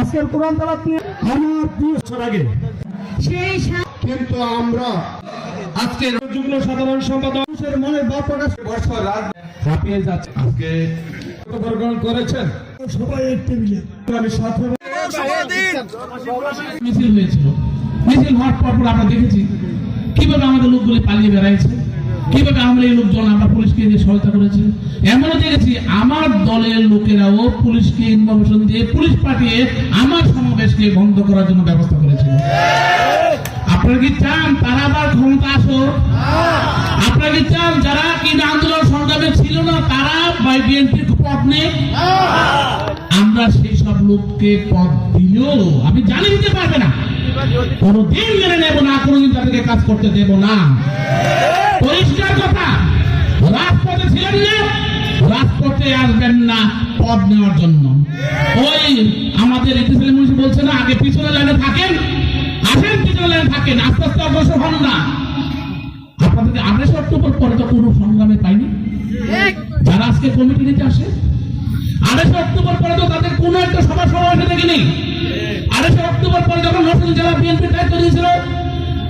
আজকের কোরআন আগে সেই কিন্তু আমরা আজকের যুগ্ম সাধারণ সম্পাদক মানুষের মনের প্রকাশ বছর রাত হাঁপিয়ে যাচ্ছে। আজকে গ্রহণ করেছেন। সবাই এক টেবিলে। আমি সাথে মিছিল হয়েছিল। মিছিল হওয়ার পর আমরা দেখেছি কীভাবে আমাদের লোকগুলি পালিয়ে বেড়াইছে। কীভাবে আমরা এই লোকজন আমরা পুলিশকে সহায়তা করেছি? এমনও দেখেছি আমার দলের লোকেরাও পুলিশকে ইনফরমেশন দিয়ে পুলিশ পাঠিয়ে আমার সমাবেশকে বন্ধ করার জন্য ব্যবস্থা করেছিল। আপনারা কি চান তারা আবার ক্ষমতা আসুক? আপনারা কি চান যারা আন্দোলন সংগ্রামে ছিল না, তারা বিএনপির পদ নেই আমরা সেই সব লোককে পদ দিলেও, আমি জানি দিতে পারবে না। কোনদিন মেনে নেব না, কোনদিন তাদেরকে কাজ করতে দেব না। পরিষ্কার কথা রাজপথে ছিলেন না রাজপথে আসবেন না পদ নেওয়ার জন্য। ওই আমাদের ইতিহাসের মনীষী বলছে না আগে পিছনে লাইনে থাকেন আসেন পিছনে লাইনে থাকেন আস্তে আস্তে অগ্রসর হন না। আপনাদেরকে আঠাশে অক্টোবর পরে তো কোনো সংগ্রামে পাইনি যারা আজকে কমিটি নিতে আসে আড়াইশে অক্টোবর পরে তো তাদের কোনো একটা সভা সমাবেশে দেখিনি। আড়াইশে অক্টোবর পরে যখন নতুন জেলা বিএনপি দায়িত্ব দিয়েছিল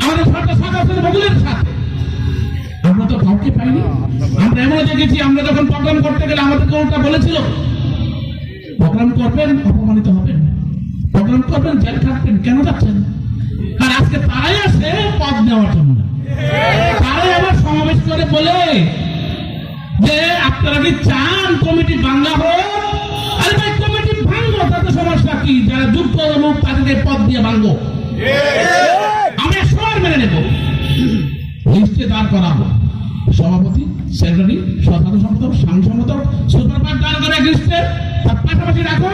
আমাদের সরকার ছিল বগুলের সাথে। আমরা তো পাইনি আমরা এমন দেখেছি আমরা যখন প্রোগ্রাম করতে গেলে আমাদেরকে ওটা বলেছিল প্রোগ্রাম করবেন অপমানিত হবেন। প্রোগ্রাম করবেন জেল খাটবেন কেন যাচ্ছেন? আর আজকে তারাই আসে পদ নেওয়ার জন্য। তারাই আবার সমাবেশ করে বলে যে আপনারা কি চান কমিটি ভাঙ্গা হোক? আরে ভাই কমিটি ভাঙ্গো তাতে সমস্যা কি? যারা লোক তাদেরকে পদ দিয়ে ভাঙ্গো আমরা সবার মেনে নেব। লিস্টে দাঁড় করাবো। সভাপতি সেক্রেটারি সাধারণ সম্পাদক সাংসদ সম্পাদক পাশাপাশি রাখো,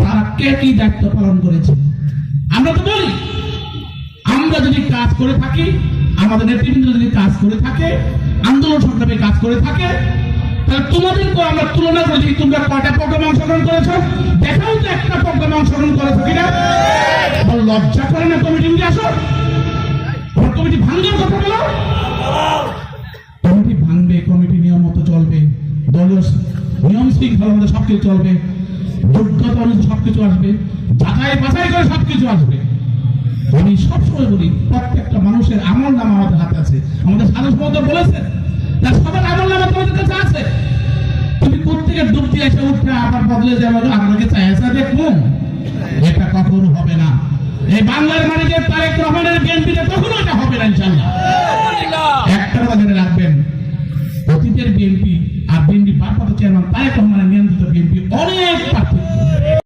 তারা কে কি দায়িত্ব পালন করেছে? আমরা তো বলি, আমরা যদি কাজ করে থাকি, আমাদের নেতৃবৃন্দ যদি কাজ করে থাকে, আন্দোলন সংগ্রামে কাজ করে থাকে, তাহলে তুলনা করি যে তোমরা কয়টা প্রোগ্রামে অংশগ্রহণ করেছ? দেখাও তো একটা প্রোগ্রামে অংশগ্রহণ করেছ কিনা? লজ্জা করে না নিয়ে আসো? দলীয় নিয়ম শৃঙ্খলার মধ্যে সবকিছু চলবে যোগ্যতা অনুযায়ী সবকিছু আসবে যাচাই বাছাই করে সবকিছু আসবে। আমি সবসময় বলি প্রত্যেকটা মানুষের আমল নাম আমাদের হাতে আছে। আমাদের সাধু সম্পাদক বলেছেন তার সবার আমল নামা তোমাদের কাছে আছে। তুমি প্রত্যেকের ডুব দিয়ে এসে উঠে আবার বদলে যাবে আপনাকে চাই আসা দেখব এটা কখনো হবে না। এই বাংলার মাটিতে তারেক রহমানের বিএনপিতে কখনো এটা হবে না ইনশাল্লাহ একটা কথা রাখবেন। অতীতের BNP bindi papa to chairman pale kwa mara nyanzo to BNP onie papa